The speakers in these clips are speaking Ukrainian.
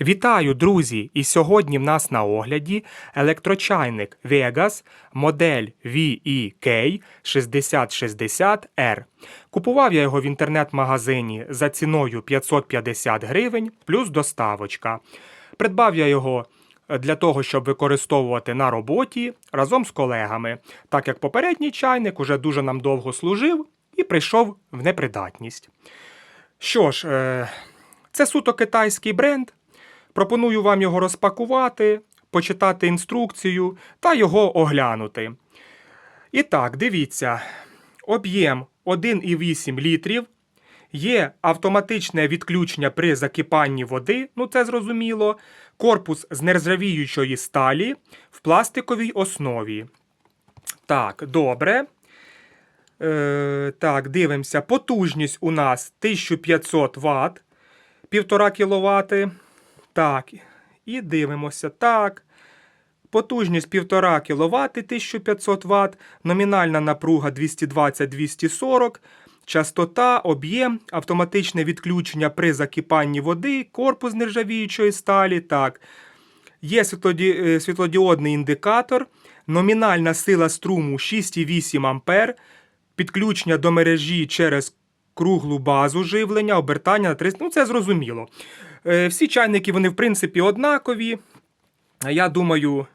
Вітаю, друзі! І сьогодні в нас на огляді електрочайник Vegas модель VEK 6060R. Купував я його в інтернет-магазині за ціною 550 гривень плюс доставочка. Придбав я його для того, щоб використовувати на роботі разом з колегами, так як попередній чайник уже дуже нам довго служив і прийшов в непридатність. Що ж, е, це суто китайський бренд. Пропоную вам його розпакувати, почитати інструкцію та його оглянути. І так, дивіться, об'єм 1,8 літрів. Є автоматичне відключення при закипанні води, ну це зрозуміло. Корпус з нержавіючої сталі в пластиковій основі. Так, добре. Е, так, дивимося. Потужність у нас 1500 Вт, 1,5 кВт. Так, і дивимося. Так. Потужність 1,5 кВт 1500 Вт, номінальна напруга 220-240, частота, об'єм, автоматичне відключення при закипанні води, корпус нержавіючої сталі. Так. Є е, світлодіодний індикатор, номінальна сила струму 6,8 А, підключення до мережі через круглу базу живлення, обертання на 300. Ну, це зрозуміло. Е, Всі чайники, вони, в принципі, однакові. Я думаю,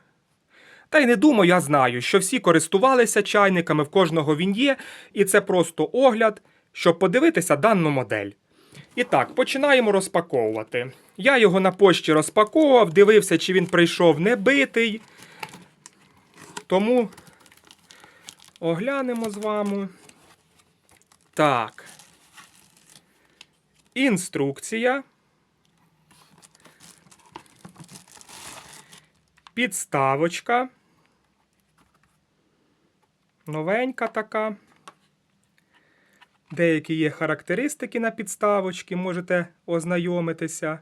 та й не думаю, я знаю, що всі користувалися чайниками, в кожного він є, і це просто огляд, щоб подивитися дану модель. І так, починаємо розпаковувати. Я його на пошті розпаковував, дивився, чи він прийшов не битий. Тому оглянемо з вами. Так. Інструкція. Підставочка. Новенька така. Деякі є характеристики на підставочки, можете ознайомитися,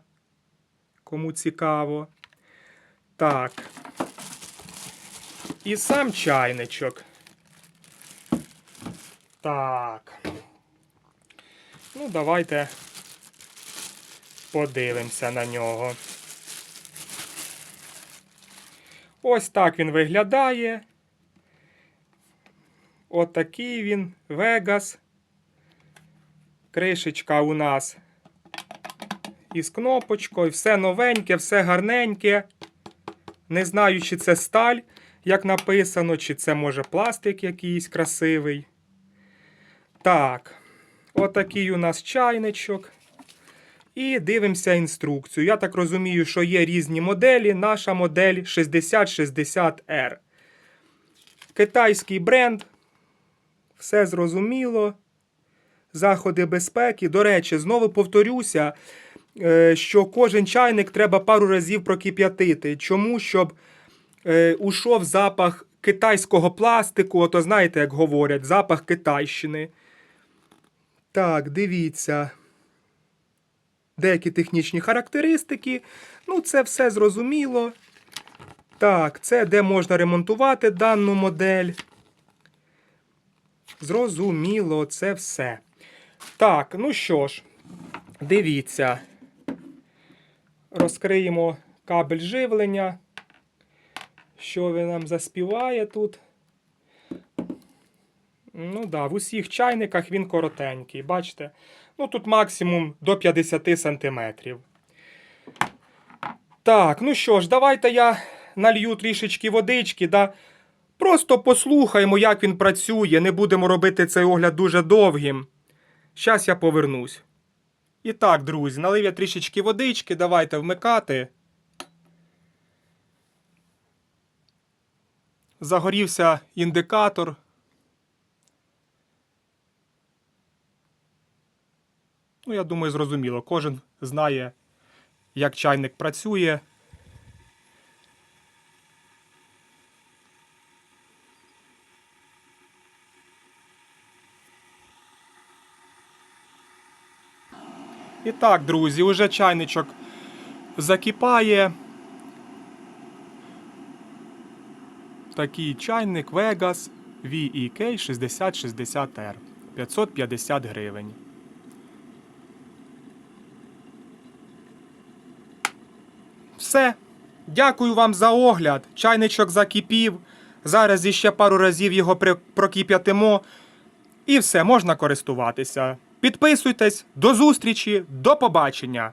кому цікаво. Так. І сам чайничок. Так. Ну, давайте подивимося на нього. Ось так він виглядає. Отакий він Вегас. Кришечка у нас із кнопочкою. Все новеньке, все гарненьке. Не знаю, чи це сталь, як написано, чи це може пластик якийсь красивий. Так, отакий у нас чайничок. І дивимося інструкцію. Я так розумію, що є різні моделі. Наша модель 6060R. Китайський бренд. Все зрозуміло. Заходи безпеки. До речі, знову повторюся, е, що кожен чайник треба пару разів прокип'ятити. Чому? Щоб е, ушов запах китайського пластику, ото знаєте, як говорять, запах Китайщини. Так, дивіться. Деякі технічні характеристики. Ну, це все зрозуміло. Так, це де можна ремонтувати дану модель. Зрозуміло, це все. Так, ну що ж, дивіться. Розкриємо кабель живлення. Що він нам заспіває тут? Ну да, в усіх чайниках він коротенький, бачите? Ну тут максимум до 50 сантиметрів. Так, ну що ж, давайте я налью трішечки водички, да. Просто послухаємо, як він працює. Не будемо робити цей огляд дуже довгим. Щас я повернусь. І так, друзі, налив я трішечки водички, давайте вмикати. Загорівся індикатор. Ну, я думаю, зрозуміло. Кожен знає, як чайник працює. І так, друзі, уже чайничок закипає. Такий чайник Vegas VEK 6060R 550 гривень. Все. Дякую вам за огляд. Чайничок закипів. Зараз іще пару разів його прокип'ятимо. І все, можна користуватися. Підписуйтесь, до зустрічі, до побачення!